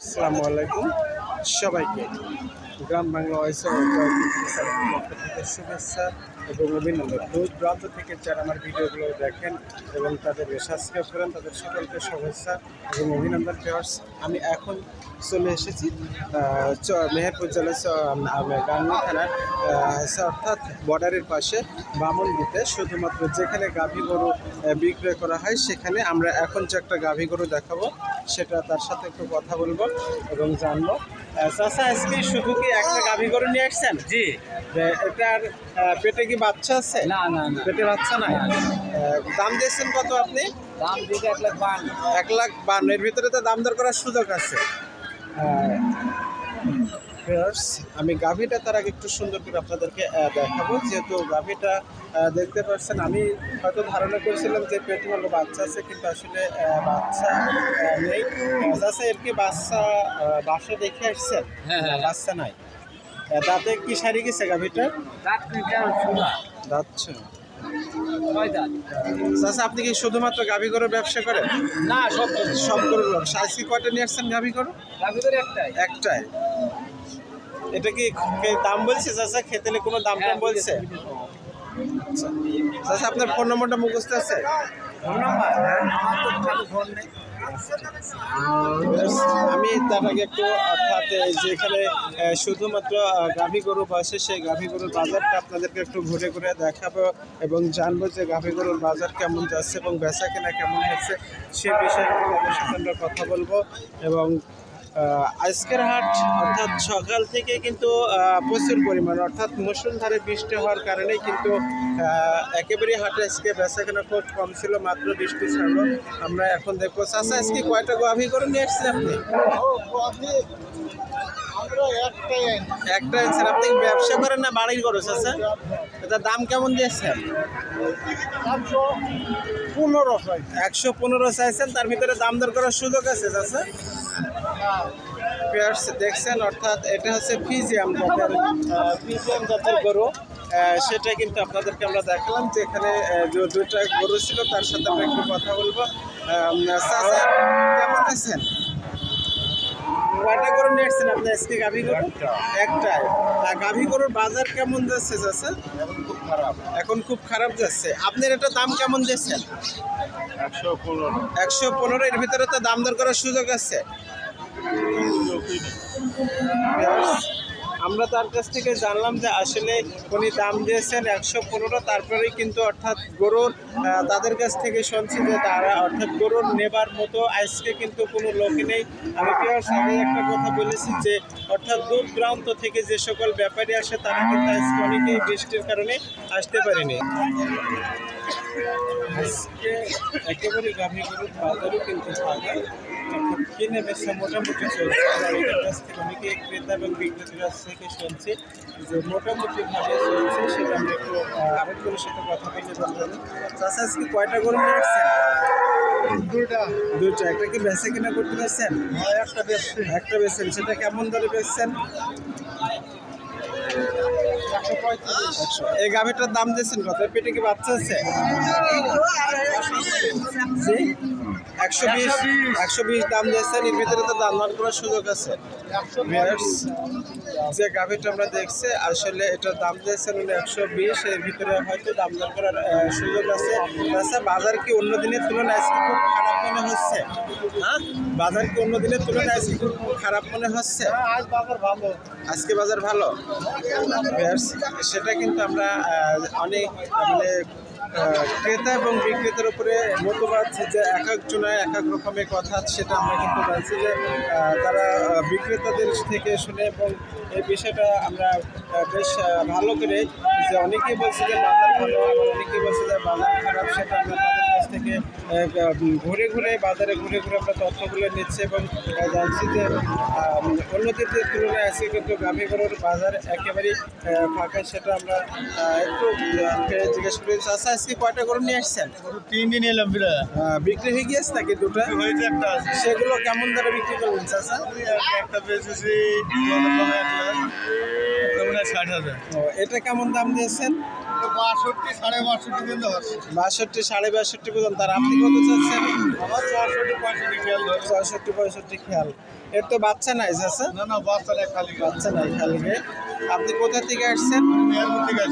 আসসালামু আলাইকুম। সবাইকে। গ্রাম বাংলা শুভেচ্ছা এবং অভিনন্দন। দূর প্রান্ত থেকে যারা আমার ভিডিওগুলো দেখেন এবং তাদেরকে সাবস্ক্রাইব করেন, তাদের সকলকে শুভেচ্ছা এবং অভিনন্দন পেয়ার্স আমি এখন চলে এসেছি মেহেরপুর জেলার গাঙ্গি থানার অর্থাৎ বর্ডারের পাশে বামনডিতে শুধুমাত্র যেখানে গাভী গরু বিক্রয় করা হয়, সেখানে আমরা এখন যে একটা গাভী গরু দেখাবো, সেটা তার সাথে একটু কথা বলব এবং জানব। চাচা আজকে শুধু কি একটা গাভী গরু নিয়ে আসছেন? জি। এটার পেটে কি বাচ্চা আছে? না না না। পেটে বাচ্চা নাই? দাম দিয়েছেন কত আপনি? দাম দিতে এক লাখ বান এক লাখ বান্ন। এর ভিতরে তো দাম দর করার সুযোগ আছে। Viewers, আমি গাভীটা তার আগে একটু সুন্দর করে আপনাদেরকে দেখাবো। যেহেতু গাভীটা দেখতে পাচ্ছেন আমি হয়তো ধারণা করেছিলাম যে পেটে হলো বাচ্চা আছে কিন্তু আসলে বাচ্চা নেই। আচ্ছা এর কি বাচ্চা বাসা দেখে আসছেন? হ্যাঁ, হ্যাঁ। বাচ্চা নাই। দাঁতে কি সারি গেছে গাভীটা? দাঁত চাচা আপনি কি শুধুমাত্র গাভী গরুর ব্যবসা করেন? না সব সব গরুর ব্যবসা। আজকে কয়টা নিয়ে আসছেন গাভী গরু? তার ভিতরে একটাই। একটাই। এটা কি দাম বলছে? চাচা খেতেলে কোনো দাম হ্যাঁ, টাম বলছে? আচ্ছা। চাচা আপনার ফোন নম্বরটা মুখস্থ আছে? নেই। আমি তার আগে একটু অর্থাৎ এই যে এখানে আহ, শুধুমাত্র গাভী গরু বসে সেই গাভী গরুর বাজারটা আপনাদেরকে একটু ঘুরে ঘুরে দেখাবো এবং জানব যে গাভী গরুর বাজার কেমন যাচ্ছে এবং বেচা কেনা কেমন হচ্ছে সে বিষয়ে আমরা কথা বলব এবং আজকের হাট অর্থাৎ সকাল থেকে কিন্তু প্রচুর পরিমাণ, অর্থাৎ মুসুলধারে বৃষ্টি হওয়ার কারণে কিন্তু একেবারে হাটে আজকে বেচা কেনা খুব কম ছিল, মাত্র বৃষ্টি ছাড়লো। আমরা এখন দেখব চাষা আজকে কয়টা গাভী করে নিয়ে আসছেন আপনি? একটা আনছেন, আপনি ব্যবসা করেন না বাড়ির খরচ আছে এটা দাম কেমন দিয়েছেন? পনেরো একশো পনেরো চাইছেন, তার ভিতরে দাম দর করার সুযোগ আছে, চাচা? পেয়ার্স দেখছেন অর্থাৎ এটা হচ্ছে ফিজিয়াম জাতের ফিজিয়াম জাতের গরু। সেটা কিন্তু আপনাদেরকে আমরা দেখালাম যে এখানে দুইটা গরু ছিল তার সাথে আমরা একটু কথা বলব। চাচা কেমন আছেন? কয়টা গরু নিয়ে আসছেন আপনি আজকে গাভী গরু? একটাই গাভী গরুর বাজার কেমন যাচ্ছে চাচা? এখন খুব খারাপ যাচ্ছে। আপনার এটা দাম কেমন দিচ্ছেন একশো পনেরো। একশো পনেরো এর ভিতরে তো দাম দর করার সুযোগ আছে। আমরা তার কাছ থেকে জানলাম যে আসলে উনি দাম দিয়েছেন একশো পনেরো, তারপরেই কিন্তু অর্থাৎ গরুর তাদের কাছ থেকে শুনছি যে তারা অর্থাৎ গরুর নেবার মতো আজকে কিন্তু কোনো লোক নেই। আমি পিওর্স আগে একটা কথা বলেছি যে অর্থাৎ দূর প্রান্ত থেকে যে সকল ব্যাপারী আসে, তারা কিন্তু আজকে অনেকেই বৃষ্টির কারণে আসতে পারেনি। আজকে একেবারে গাভী গরুর বাজারও কিন্তু কিনে বেশি মোটামুটি চলছে। আমাদের কাছ থেকে অনেকে ক্রেতা এবং বিক্রেতার কাছ থেকে শুনছি যে মোটামুটি ভাবে চলছে সেটা আমরা একটু আহ, আরেকজনের সাথে কথা বলে বলবেন চাষা আজকে কয়টা গরু নিয়ে আসছেন? দুইটা। দুইটা। একটা কি বেচে কিনা করতে পারছেন একটা বেশি একটা বেচছেন। সেটা কেমন দরে বেচছেন? এই গাভীটার দাম দিয়েছেন কত? পেটে কি বাচ্চা আছে? একশো বিশ একশো বিশ। দাম দিয়েছেন এর ভিতরে তো দাম দর করার সুযোগ আছে। যে গাভীটা আমরা দেখছি আসলে এটার দাম দিয়েছেন উনি একশো বিশ এর ভিতরে হয়তো দাম দর করার সুযোগ আছে। আচ্ছা বাজার কি অন্য দিনের তুলনায় আজকে খুব খারাপ মনে হচ্ছে? হ্যাঁ? বাজার কি অন্য দিনের তুলনায় আজকে খুব খারাপ মনে হচ্ছে? আজ বাজার ভালো। আজকে বাজার ভালো? সেটা কিন্তু আমরা অনেক মানে ক্রেতা এবং বিক্রেতার উপরে মতবাদ যে এক একজনের এক এক রকমের কথা সেটা আমরা কিন্তু জানছি যে তারা বিক্রেতাদের থেকে শুনে এবং এই বিষয়টা আমরা বেশ ভালো করে যে অনেকেই বলছি যে বাজার ভালো, আবার অনেকেই বলছে যে বাজার খারাপ, সেটা আমরা থেকে ঘুরে ঘুরে বাজারে ঘুরে ঘুরে আমরা তথ্যগুলো নিচ্ছি এবং জানছি যে অন্যদের তুলনায় আজকে কিন্তু গাভী গরুর বাজার একেবারেই ফাঁকা সেটা আমরা একটু জিজ্ঞেস করি আচ্ছা আজকে কয়টা গরু নিয়ে আসছেন? তিন দিন এলাম বিক্রি হয়ে গিয়েছে নাকি দুটো? হয়েছে একটা সেগুলো কেমন দরে বিক্রি করবেন চাচা? একটা বেচেছি ষাট হাজার। এটা কেমন দাম দিয়েছেন? বাষট্টি সাড়ে বাষট্টি পর্যন্ত বাষট্টি সাড়ে বাষট্টি পর্যন্ত। আর আপনি কত চাচ্ছেন? আমার চৌষট্টি পঁয়ষট্টি খেয়াল চৌষট্টি পঁয়ষট্টি খেয়াল। এর তো বাচ্চা নাই চাচা? না না বাচ্চা নেই খালি বাচ্চা নাই খালি আপনি কোথা থেকে আসছেন? মেহেরপুর থেকে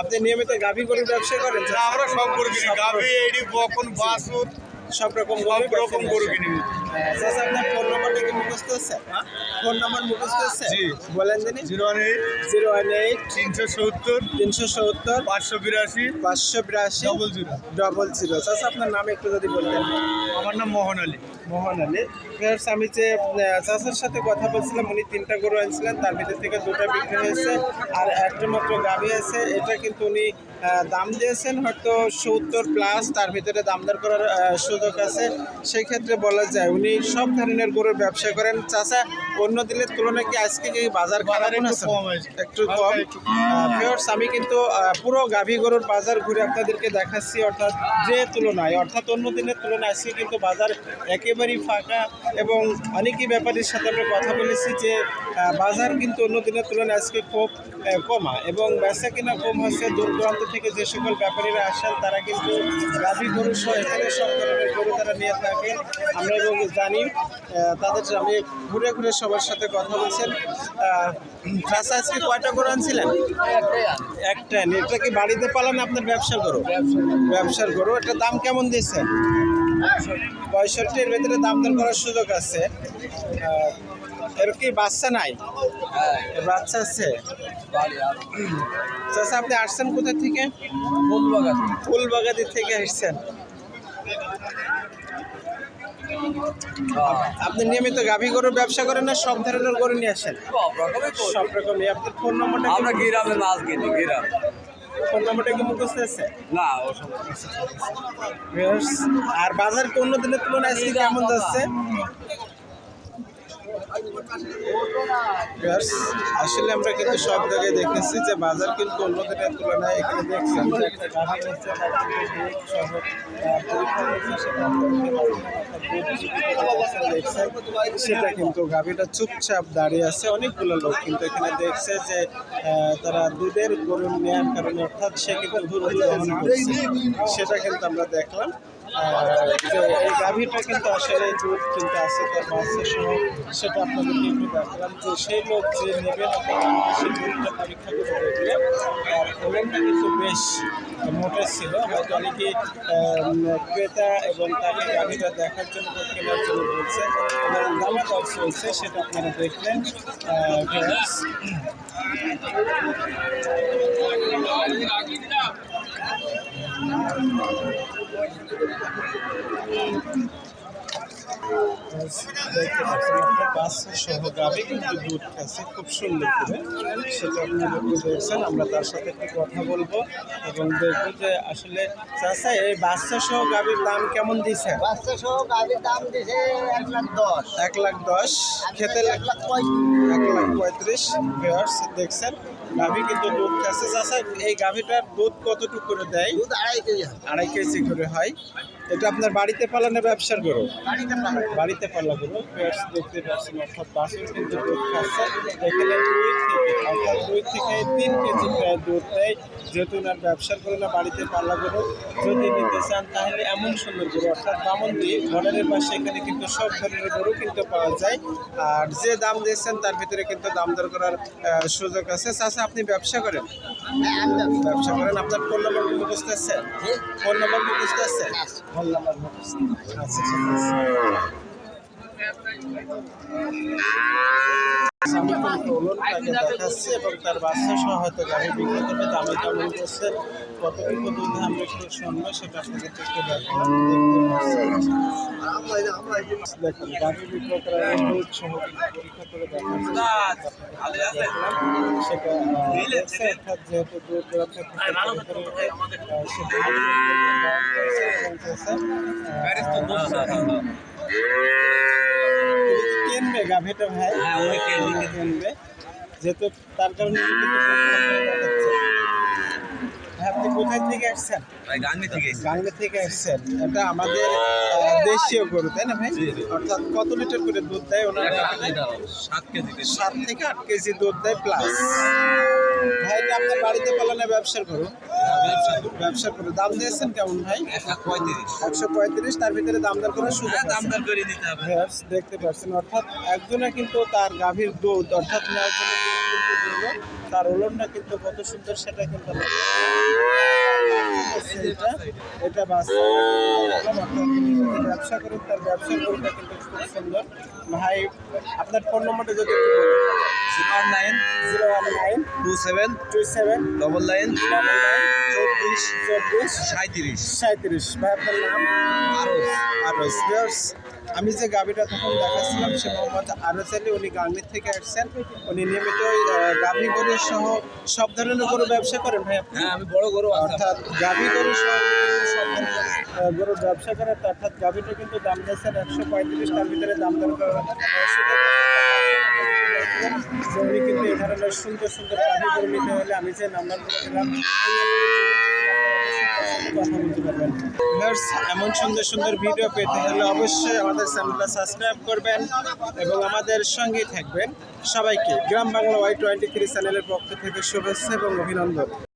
আপনি নিয়মিত গাভী গরুর ব্যবসা করেন না, আমরা সব গরু কিনি। গাভি এডি বকন বাসুর সব রকম সব রকম গরু কিনি। চাচা আপনার ফোন নাম্বারটা কি মুখস্থ আছে? ফোন নাম্বার মুখস্থ আছে? জি। বলেন zero one eight. Zero one eight. তিনশো সত্তর। তিনশো সত্তর। পাঁচশো বিরাশি। পাঁচশো বিরাশি। ডবল জিরো ডবল জিরো আপনার নাম একটু যদি আমার নাম মোহন আলী। মোহন আলী। আমি যে সাথে কথা বলছিলাম উনি তিনটা গরু আনছিলেন তার ভিতর থেকে দুটো বিক্রি হয়েছে আর একটা মাত্র গাভী আছে। এটা কিন্তু উনি দাম দিয়েছেন হয়তো সত্তর প্লাস তার ভিতরে দামদার করার সুযোগ আছে। সেক্ষেত্রে বলা যায় উনি সব ধরনের গরুর ব্যবসা করেন। চাচা অন্য দিনের তুলনায় কি আজকে কি বাজার খারাপ একটু কম ভিউয়ার্স আমি কিন্তু পুরো গাভী গরুর বাজার ঘুরে আপনাদেরকে দেখাচ্ছি অর্থাৎ যে তুলনায় অর্থাৎ অন্য দিনের তুলনায় আজকে কিন্তু বাজার একেবারেই ফাঁকা এবং অনেকই ব্যাপারীর সাথে আমরা কথা বলেছি যে বাজার কিন্তু অন্য দিনের তুলনায় আজকে খুব কমা এবং বেচা কিনা কম হচ্ছে। দূর দূরান্ত থেকে যে সকল ব্যাপারীরা আসেন তারা কিন্তু গাভী গরু সহ এখানে সব ধরনের গরু তারা নিয়ে থাকেন। আমরা এবং জানি তাদের আমি ঘুরে ঘুরে সবার সাথে কথা বলছেন। চাচা আজকে কয়টা গরু আনছিলেন? একটা এটা কি বাড়িতে পালান আপনার ব্যবসা করো ব্যবসার করো এটা দাম কেমন দিয়েছেন? পঁয়ষট্টির ভেতরে দাম দর করার সুযোগ আছে। এর কি বাচ্চা নাই? বাচ্চা আছে? চাচা আপনি আসছেন কোথা থেকে? ফুলবাগাদি থেকে আসছেন। আপনি নিয়মিত গাভী গরুর ব্যবসা করেন না সব ধরনের গরু নিয়ে আসেন? সব রকমই। আপনার ফোন নম্বরটা আমরা গিরামে মাছ কিনি গিরাম। ফোন নম্বরটা কি মুখস্থ আছে? না আর বাজার কোনো দিনের তুলনায় আজকে কেমন যাচ্ছে? আসলে আমরা কিন্তু সব জায়গায় দেখেছি যে বাজার কিন্তু অন্য দিনের তুলনায় এখানে দেখছেন সেটা কিন্তু গাভীটা চুপচাপ দাঁড়িয়ে আছে। অনেকগুলো লোক কিন্তু এখানে দেখছে যে তারা দুধের গরু নেওয়ার কারণে অর্থাৎ সে কিন্তু সেটা কিন্তু আমরা দেখলাম। এই গাভীটা কিন্তু আসলে দুধ কিন্তু আছে তার বাচ্চা সহ সেটা আপনাদেরকে একটু দেখলাম যে সেই লোক যে নেবে সেই দুধটা পরীক্ষা করে আর ফলনটা কিন্তু বেশ মোটা ছিল হয়তো অনেকে ক্রেতা এবং তাকে গাভীটা দেখার জন্য কেনার জন্য বলছে এবং দাম কত চলছে সেটা আপনারা দেখলেন আহ, viewers। দেখতে পাচ্ছেন একটা বাচ্চা সহ গাভী কিন্তু দুধ খাচ্ছে খুব সুন্দর করে সেটা আপনারা দেখছেন আমরা তার সাথে একটু কথা বলব এবং দেখব যে আসলে চাষা এই বাচ্চা সহ গাভীর দাম কেমন দিছে বাচ্চা সহ গাড়ির দাম দিছে এক লাখ দশ। এক লাখ দশ। খেতে এক লাখ লাখ পঁয়ত্রিশ এক লাখ পঁয়ত্রিশ। ভিউয়ার্স দেখছেন গাভী কিন্তু দুধ খাচ্ছে চাষা এই গাভীটার দুধ কতটুকু করে দেয়? দুধ আড়াই কেজি আড়াই কেজি করে হয়। এটা আপনার বাড়িতে পালানো ব্যবসার গরু? বাড়িতে পাল্লা করব পেয়ার্স দেখতে পাচ্ছেন অর্থাৎ বাসুর কিন্তু দুধ খাচ্ছে এখানে দুই থেকে অর্থাৎ দুই থেকে তিন কেজি প্রায় দুধ দেয়। যেহেতু ওনার ব্যবসার করে না বাড়িতে পাল্লা করব যদি নিতে চান তাহলে এমন সুন্দর গরু অর্থাৎ বামন্দি বর্ডারের পাশে এখানে কিন্তু সব ধরনের গরু কিন্তু পাওয়া যায়। আর যে দাম দিয়েছেন তার ভিতরে কিন্তু দাম দর করার সুযোগ আছে। চাষা আপনি ব্যবসা করেন? হ্যাঁ ব্যবসা করেন। আপনার ফোন নম্বর মুখস্থ আছে? ফোন নম্বর মুখস্থ আছে। আচ্ছা আমি কিন্তু এবং তার বাচ্চা হয়তো গাড়ি বিক্রেতাকে দামে কেমন করছে কতটুকু দুধ আমরা একটু শুনব সেটা আপনাদের একটু দেখুন করে দেখাচ্ছে সেটা যেহেতু দুধ করে, সেটা এবং বলতেছে, আহ, উনি কি কিনবে গাভীটা ভাই? হ্যাঁ, উনি কিনবে। কিনবে। যেহেতু তার কারণে হ্যাঁ আপনি কোথায় থেকে আসছেন? গাঙ্গি থেকে এসেছি। আসছেন এটা আমাদের দেশীয় গরু তাই না ভাই অর্থাৎ কত লিটার করে দুধ দেয় ওনার সাত কেজি। সাত থেকে আট কেজি দুধ দেয় প্লাস ভাই আপনার বাড়িতে পালনে ব্যবসার করুন ব্যবসা করি। করে দাম দিয়েছেন কেমন ভাই। একশো পঁয়ত্রিশ তার ভিতরে দাম দর করে শুরু হ্যাঁ, দাম করে দিতে হবে। দেখতে পাচ্ছেন অর্থাৎ একজনে কিন্তু তার গাভীর দুধ অর্থাৎ নেওয়ার জন্য। তার ওলনটা কিন্তু কত সুন্দর সেটা কিন্তু এটা এটা যদি ব্যবসা করেন তার ব্যবসা গরুটা কিন্তু খুব সুন্দর। ভাই আপনার ফোন নম্বরটা যদি একটু বলুন। Zero one nine zero one nine two seven two seven double nine double nine চব্বিশ চব্বিশ সাঁত্রিশ সাঁত্রিশ ভাই আপনার নাম? আরও আরস। ভিউয়ার্স, আমি যে গাভিটা তখন দেখাচ্ছিলাম সে মোহাম্মদ আরস আলী উনি গাঙ্গির থেকে আসছেন। উনি নিয়মিত গাভি গরু সহ সব ধরনের গরু ব্যবসা করেন ভাই হ্যাঁ আমি বড় গরু অর্থাৎ গাভি গরু সহ কিন্তু সব ধরনের গরুর ব্যবসা করেন অর্থাৎ গাভিটা কিন্তু দাম দিয়েছেন একশো পঁয়ত্রিশ তার ভিতরে দাম দর কিন্তু এই ধরনের সুন্দর সুন্দর গাভি গরু নিতে হলে আমি যে নাম্বারগুলো দিলাম এমন সুন্দর সুন্দর ভিডিও পেতে হলে অবশ্যই আমাদের চ্যানেলটা সাবস্ক্রাইব করবেন এবং আমাদের সঙ্গেই থাকবেন। সবাইকে Gram Bangla Y twenty three চ্যানেলের পক্ষ থেকে শুভেচ্ছা এবং অভিনন্দন।